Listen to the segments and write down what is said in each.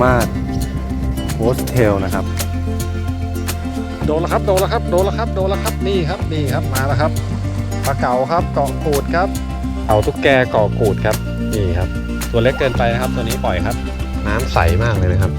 องมาดโฮสเทลนะครับ โดนแล้วครับ โดนแล้วครับ โดนแล้วครับ โดนแล้วครับ นี่ครับ นี่ครับ มาแล้วครับปลาเก๋าครับ เกาะกูดครับ เอาตุ๊กแกเกาะกูดครับ นี่ครับ ตัวเล็กเกินไปนะครับ ตัวนี้ปล่อยครับ น้ำใสมากเลยนะครับ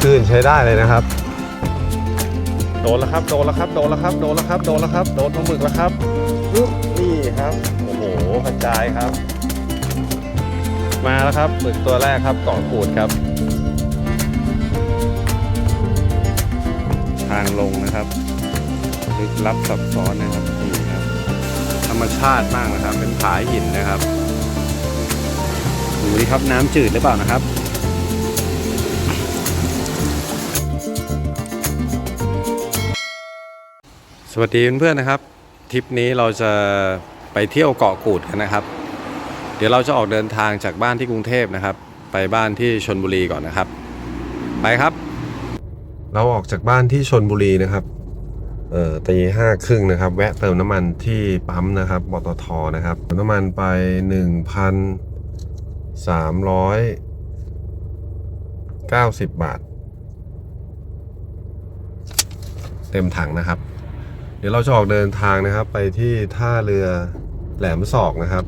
คลื่นใช้ได้เลยนะครับ โดนแล้วครับ โดนแล้วครับ โดนแล้วครับ โดนแล้วครับ โดนแล้วครับ โดนปลาหมึกแล้วครับปึ๊บนี่ครับ โอ้โหกระจายครับ มาแล้วครับหมึกตัวแรกครับเกาะกูดครับ ทางลงนะครับลึกลับซับซ้อนนะครับนี่ครับ ธรรมชาติมากนะครับ เป็นผาหินนะครับดูดิครับน้ำจืดหรือเปล่านะครับสวัสดีเพื่อนๆนะครับทริปนี้เราจะไปเที่ยวเกาะกูดกันนะครับ เดี๋ยวเราจะออกเดินทางจากบ้านที่กรุงเทพนะครับ ไปบ้านที่ชนบุรีก่อนนะครับ ไปครับ เราออกจากบ้านที่ชนบุรีนะครับเอ่อตีห้าครึ่งนะครับ แวะเติมน้ำมันที่ปั๊มนะครับปตทนะครับเติมน้ำมันไปหนึ่งพันสามร้อยเก้าสิบบาท เต็มถังนะครับ เดี๋ยวเราจะออกเดินทางนะครับ ไปที่ท่าเรือแหลมศอกนะครับ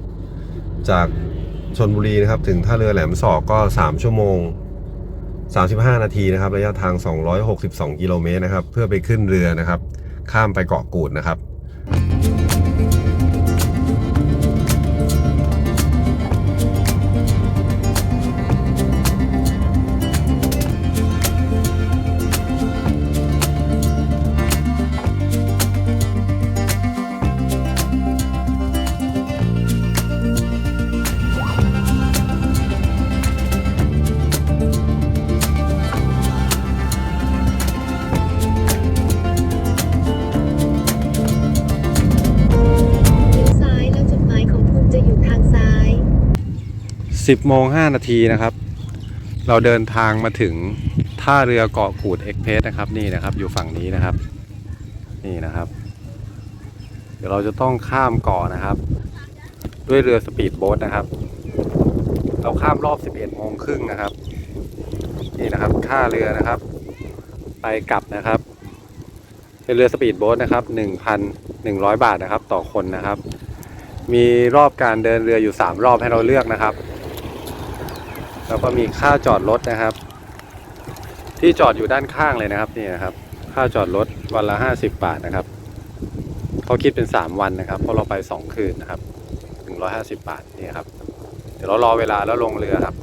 จากชนบุรีนะครับ ถึงท่าเรือแหลมสอกก็ 3 ชั่วโมง 35 นาทีนะครับ ระยะทาง 262 กิโลเมตรนะครับ เพื่อไปขึ้นเรือนะครับ ข้ามไปเกาะกูดนะครับ 10โมง5นาทีนะครับ เราเดินทางมาถึงท่าเรือเกาะกูดเอ็กเพสนะครับนี่นะครับ อยู่ฝั่งนี้นะครับ นี่นะครับ เดี๋ยวเราจะต้องข้ามเกาะนะครับ ด้วยเรือสปีดโบ๊ทนะครับ เราข้ามรอบ 11โมงครึ่งนะครับ นี่นะครับค่าเรือนะครับ ไปกลับนะครับ เป็นเรือสปีดโบ๊ทนะครับ 1,100 บาทนะครับ ต่อคนนะครับมีรอบการเดินเรืออยู่ 3 รอบให้เราเลือกนะครับ แล้วก็มีค่าจอดรถนะครับ ที่จอดอยู่ด้านข้างเลยนะครับนี่นะครับ ค่าจอดรถวันละ50บาทนะครับเขาคิดเป็น3วันนะครับเพราะเราไป2คืนนะครับ150บาทนี่ครับ เดี๋ยวเรารอเวลาแล้วลงเรือครับ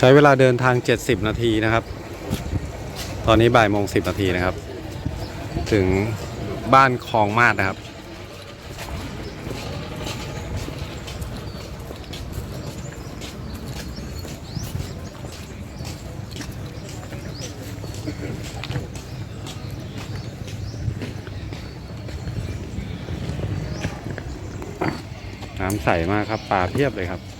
ใช้เวลาเดินทาง 70 นาทีนะครับ ตอนนี้บ่ายโมง10 นาทีนะครับ ถึงบ้านคลองมาดนะครับ น้ำใสมากครับปลาเพียบเลยครับ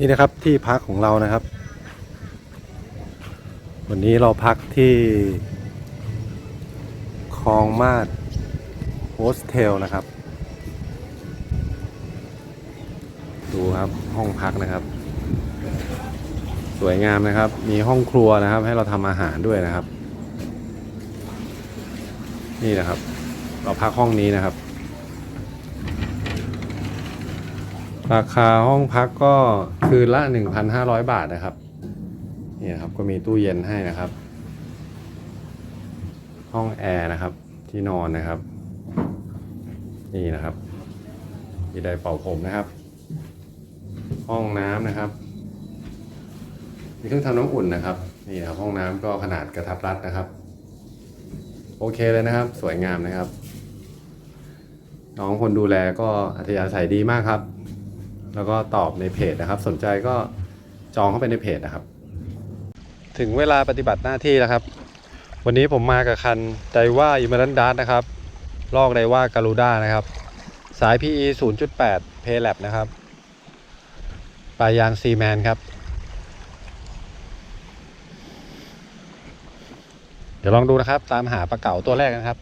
นี่นะครับที่พักของเรานะครับ วันนี้เราพักที่คลองมาดโฮสเทลนะครับ ดูครับห้องพักนะครับ สวยงามนะครับ มีห้องครัวนะครับ ให้เราทำอาหารด้วยนะครับ นี่นะครับ เราพักห้องนี้นะครับ ราคาห้องพักก็คืนละ 1,500 บาทนะครับนี่นะครับก็มีตู้เย็นให้นะครับ ห้องแอร์นะครับ ที่นอนนะครับ นี่นะครับมีไดร์เป่าผมนะครับ ห้องน้ำนะครับ มีเครื่องทำน้ำอุ่นนะครับ นี่นะครับ ห้องน้ำก็ขนาดกระทัดรัดนะครับ โอเคเลยนะครับ สวยงามนะครับ น้องคนดูแลก็อัธยาศัยดีมากครับ แล้วก็ตอบในเพจนะครับ สนใจก็จองเข้าไปในเพจนะครับ ถึงเวลาปฏิบัติหน้าที่แล้วครับ วันนี้ผมมากับคันไดว่าอิมรันดัสนะครับ ลอกไดว่าการูด้านะครับ สาย PE 0.8 p a y l a b นะครับ ปลายางซีแมนครับ เดี๋ยวลองดูนะครับ ตามหาปลาเก๋าตัวแรกนะครับ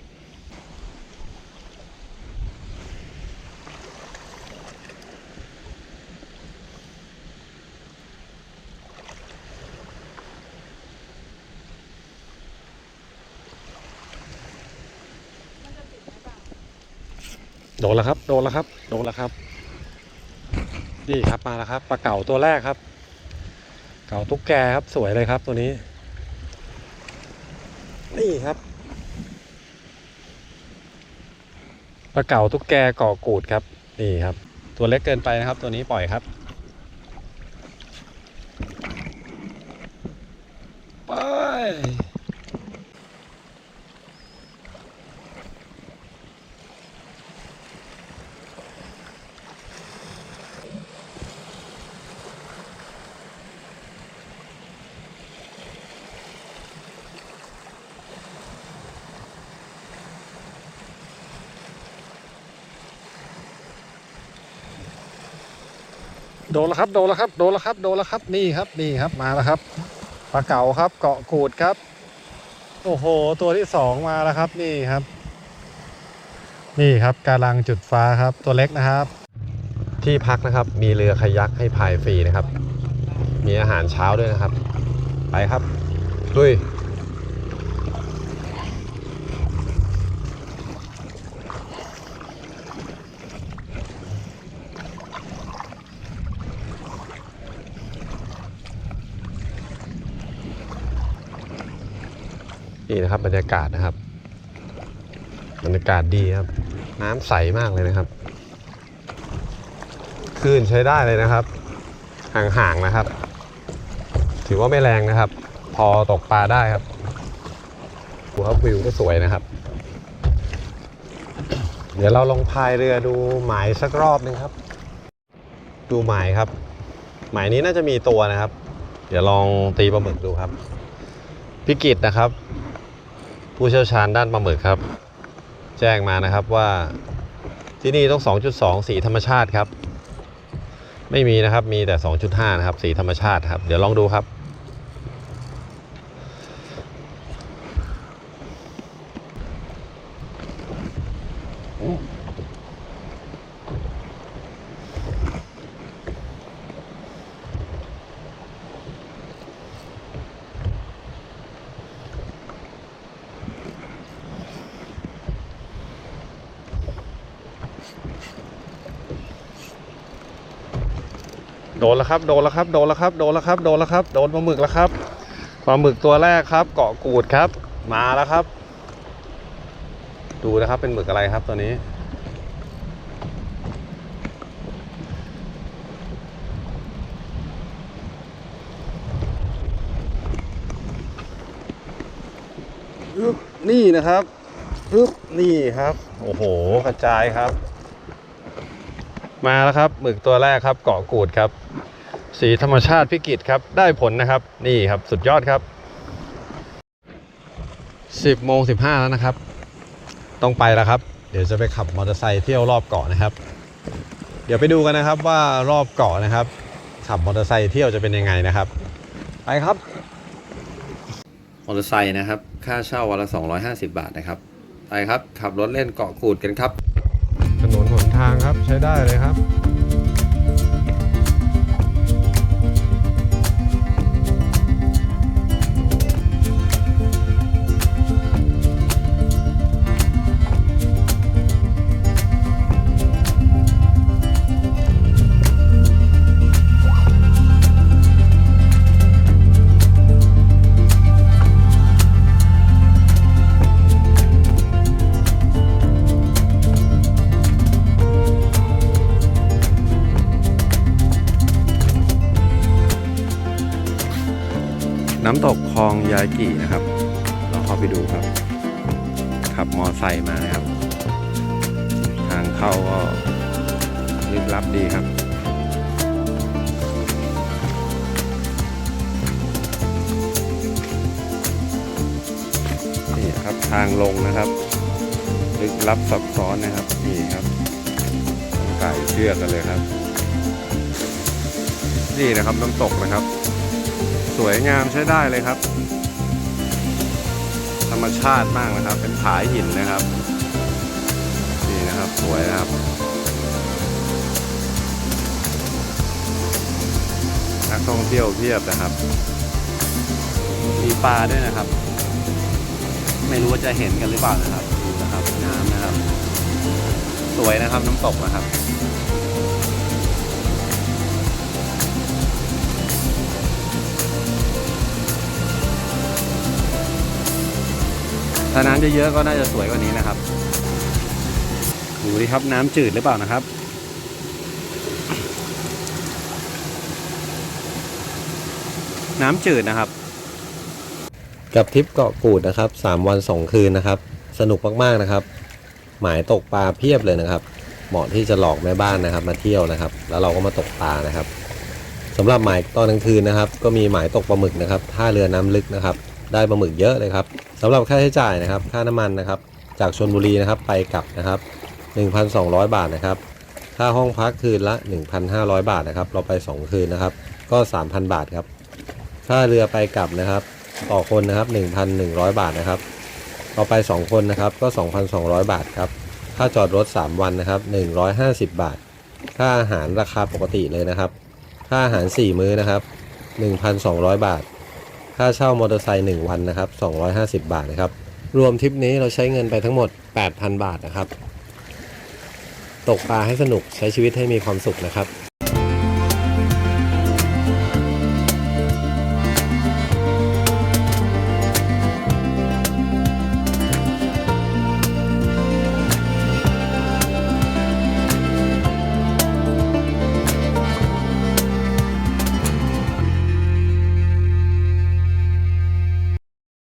ดนแล้วครับ โดนแล้วครับ โดนแล้วครับ นี่ครับมาแล้วครับปลาเก๋าตัวแรกครับ เก๋าตุ๊กแกครับสวยเลยครับตัวนี้ นี่ครับปลาเก๋าตุ๊กแกก่อกูดครับ นี่ครับ ตัวเล็กเกินไปนะครับ ตัวนี้ปล่อยครับไป โดนแล้วครับ โดนแล้วครับ โดนแล้วครับ โดนแล้วครับ นี่ครับ นี่ครับ มาแล้วครับ ปลาเก๋าครับ เกาะกูดครับ โอ้โห ตัวที่สองมาแล้วครับ นี่ครับ นี่ครับกาลังจุดฟ้าครับ ตัวเล็กนะครับ ที่พักนะครับ มีเรือคายักให้พายฟรีนะครับ มีอาหารเช้าด้วยนะครับ ไปครับ ลุย นี่นะครับ บรรยากาศนะครับ บรรยากาศดีครับ น้ำใสมากเลยนะครับคลื่นใช้ได้เลยนะครับ ห่างๆนะครับ ถือว่าไม่แรงนะครับ พอตกปลาได้ครับดูครับวิวก็สวยนะครับ เดี๋ยวเราลองพายเรือดูหมายสักรอบหนึงครับ ดูหมายครับ หมายนี้น่าจะมีตัวนะครับ เดี๋ยวลองตีปลาหมึกดูครับพิกิตนะครับ ผู้เชี่ยวชาญด้านปลาหมึกครับ แจ้งมานะครับว่าที่นี่ต้อง 2.2 สีธรรมชาติครับ ไม่มีนะครับมีแต่ 2.5 นะครับ สีธรรมชาติครับ เดี๋ยวลองดูครับ ดนแล้วครับ โดนแล้วครับ โดนแล้วครับ โดนแล้วครับ โดนแล้วครับ โดนปลาหมึกแล้วครับ ปลาหมึกตัวแรกครับ เกาะกูดครับ มาแล้วครับ ดูนะครับ เป็นหมึกอะไรครับตัวนี้ นี่นะครับอึ๊บนี่ครับ โอ้โห กระจายครับ มาแล้วครับ หมึกตัวแรกครับ เกาะกูดครับ สีธรรมชาติพิกิตครับ ได้ผลนะครับ นี่ครับสุดยอดครับ 10โมง15 แล้วนะครับ ต้องไปแล้วครับ เดี๋ยวจะไปขับมอเตอร์ไซค์เที่ยวรอบเกาะนะครับ เดี๋ยวไปดูกันนะครับว่ารอบเกาะนะครับ ขับมอเตอร์ไซค์เที่ยวจะเป็นยังไงนะครับ ไปครับมอเตอร์ไซค์นะครับ ค่าเช่าวันละ 250 บาทนะครับ ไปครับ ขับรถเล่นเกาะกูดกันครับ ถนนหนทางครับใช้ได้เลยครับ น้ำตกคลองยายกี่นะครับเราเข้าไปดูครับ ขับมอไซค์มานะครับ ทางเข้าก็ลึกลับดีครับ นี่ครับทางลงนะครับ ลึกลับซับซ้อนนะครับ นี่ครับต้งไก่เชือกกันเลยครับ นี่นะครับน้ำตกนะครับ สวยงามใช้ได้เลยครับ ธรรมชาติมากนะครับ เป็นผาหินนะครับ นี่นะครับสวยนะครับนักท่องเที่ยวเพียบนะครับ มีปลาด้วยนะครับ ไม่รู้ว่าจะเห็นกันหรือเปล่านะครับดูนะครับน้ำนะครับ สวยนะครับน้ำตกนะครับ ถ้าน้ำเยอะๆก็น่าจะสวยกว่านี้นะครับดูดิครับน้ำจืดหรือเปล่านะครับ น้ำจืดนะครับ กับทริปเกาะกูดนะครับ3วัน2คืนนะครับ สนุกมากๆนะครับ หมายตกปลาเพียบเลยนะครับ เหมาะที่จะหลอกแม่บ้านนะครับ มาเที่ยวนะครับ แล้วเราก็มาตกปลานะครับสำหรับหมายตอนกลางคืนนะครับ ก็มีหมายตกปลาหมึกนะครับท่าเรือน้ำลึกนะครับ ได้ปลาหมึกเยอะเลยครับสำหรับค่าใช้จ่ายนะครับ ค่าน้ำมันนะครับ จากชนบุรีนะครับไปกลับนะครับ 1,200 บาทนะครับ ค่าห้องพักคืนละ 1,500 บาทนะครับ เราไป 2 คืนนะครับ ก็ 3,000 บาทครับ ค่าเรือไปกลับนะครับ ต่อคนนะครับ 1,100 บาทนะครับ เราไป 2 คนนะครับ ก็ 2,200 บาทครับ ค่าจอดรถ 3 วันนะครับ 150 บาท ค่าอาหารราคาปกติเลยนะครับ ค่าอาหาร 4 มื้อนะครับ 1,200 บาท ค่าเช่ามอเตอร์ไซค์1วันนะครับ 250 บาทนะครับ รวมทริปนี้เราใช้เงินไปทั้งหมด 8,000 บาทนะครับ ตกปลาให้สนุกใช้ชีวิตให้มีความสุขนะครับ